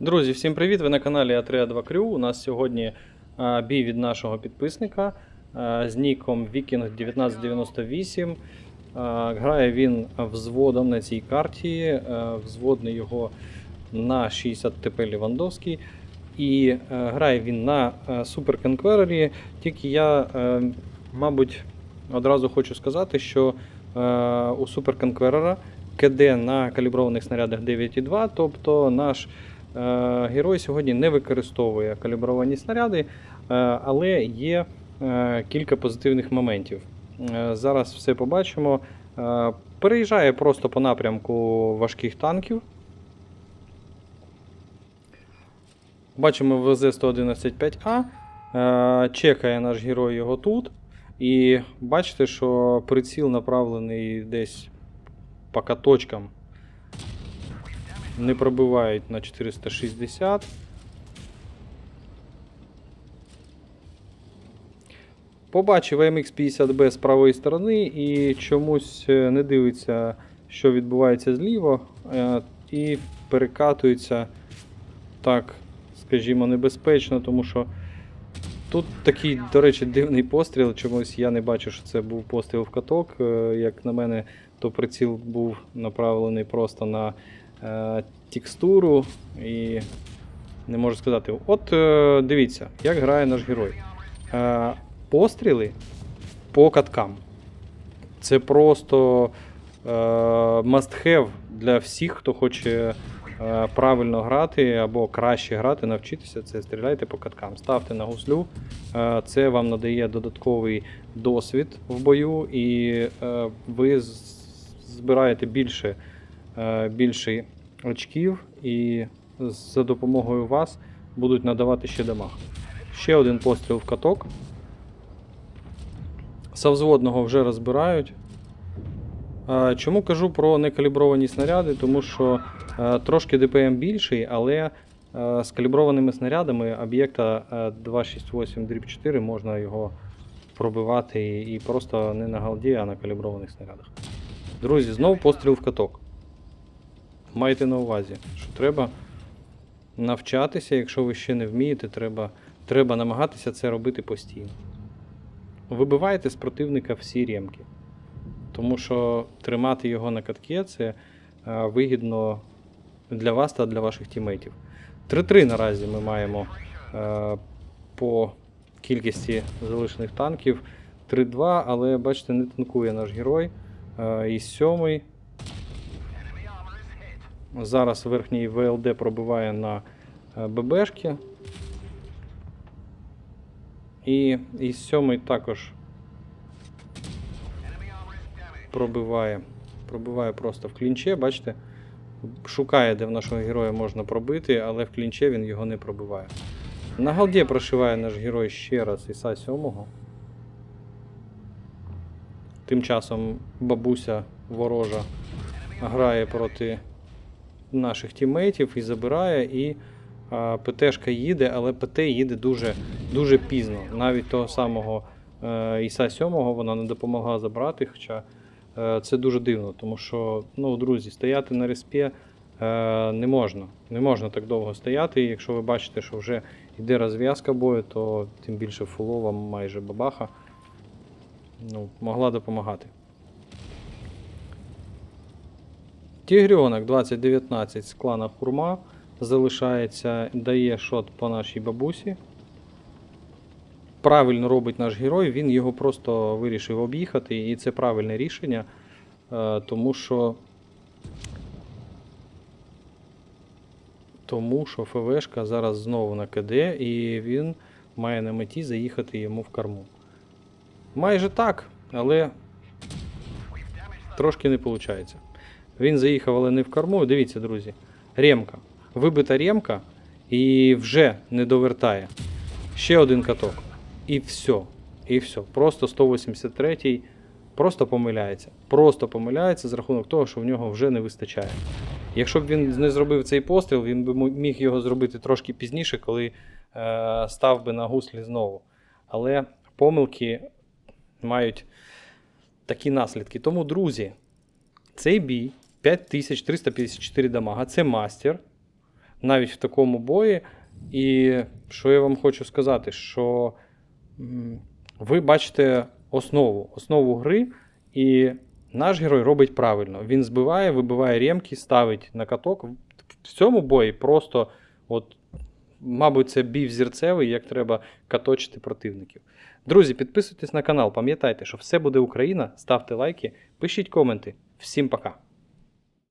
Друзі, всім привіт! Ви на каналі А32 Crew. У нас сьогодні а, бій від нашого підписника а, з ніком Viking 1998. А, Грає він взводом на цій карті. а, Взводний його на 60 ТП Лівандовський. І а, грає він на Super Conqueror. Тільки я, мабуть, одразу хочу сказати, що у Super Conqueror КД на каліброваних снарядах 9,2, тобто наш Герой сьогодні не використовує калібровані снаряди, е, але є е, кілька позитивних моментів. Е, Зараз все побачимо. Е, Переїжджає просто по напрямку важких танків. Бачимо ВЗ-111-5А. Е, Чекає наш герой його тут. І бачите, що приціл направлений десь по каточкам не пробивають на 460. Побачив MX50B з правої сторони і чомусь е, не дивиться, що відбувається зліво, е, і перекатується так, скажімо, небезпечно, тому що тут такий, до речі, дивний постріл. Чомусь я не бачу, що це був постріл в каток. Е, Як на мене, то приціл був направлений просто на текстуру і не можу сказати. От е, дивіться, як грає наш герой. Е, постріли по каткам. Це просто е, must have для всіх, хто хоче е, правильно грати або краще грати, навчитися це стріляйте по каткам. Ставте на гуслю. Е, це вам надає додатковий досвід в бою, і е, ви збираєте більше, е, більше очків, і за допомогою вас будуть надавати ще дамаг. Ще один постріл в каток. Совзводного вже розбирають. Е, Чому кажу про некалібровані снаряди? Тому що е, трошки ДПМ більший, але е, з каліброваними снарядами об'єкта е, 268-4 можна його пробивати і просто не на галді, а на каліброваних снарядах. Друзі, знову постріл в каток. Майте на увазі, що треба навчатися, якщо ви ще не вмієте, треба, треба намагатися це робити постійно. Вибивайте з противника всі ремки. Тому що тримати його на катке це вигідно для вас та для ваших тімейтів. 3-3 наразі ми маємо по кількості залишених танків. 3-2, але бачите, не танкує наш герой. І сьомий. Зараз верхній ВЛД пробиває на е, ББшки. І, і сьомий також пробиває. Пробиває просто в клінче, бачите? Шукає, де в нашого героя можна пробити, але в клінче він його не пробиває. На голді прошиває наш герой ще раз Іса 7. Тим часом бабуся ворожа грає проти наших тімейтів і забирає. І ПТшка їде, але ПТ їде дуже, дуже пізно. Навіть того самого е, Іса 7 вона не допомогла забрати. Хоча е, це дуже дивно, тому що, ну, друзі, стояти на респі е, не можна. Не можна так довго стояти. І якщо ви бачите, що вже йде розв'язка бою, то тим більше фулова майже бабаха. Ну, могла допомагати. Тігрьонок 2019 з клана Хурма залишається, дає шот по нашій бабусі. Правильно робить наш герой, він його просто вирішив об'їхати, і це правильне рішення, е, тому що. Тому що ФВшка зараз знову на КД, і він має на меті заїхати йому в корму. Майже так, але трошки не виходить. Він заїхав, але не в корму. Дивіться, друзі. Ремка. Вибита ремка і вже не довертає. Ще один каток. І все. І все. Просто 183-й просто помиляється. Просто помиляється з рахунок того, що в нього вже не вистачає. Якщо б він не зробив цей постріл, він би міг його зробити трошки пізніше, коли е, став би на гуслі знову. Але помилки мають такі наслідки. Тому, друзі, цей бій 5354 дамага, це мастер. навіть в такому бої. І що я вам хочу сказати, що ви бачите основу, основу гри, і наш герой робить правильно. Він збиває, вибиває ремки, ставить на каток. В цьому бої просто, от, мабуть, це бій взірцевий, як треба каточити противників. Друзі, підписуйтесь на канал, пам'ятайте, що все буде Україна, ставте лайки, пишіть коменти. Всім пока!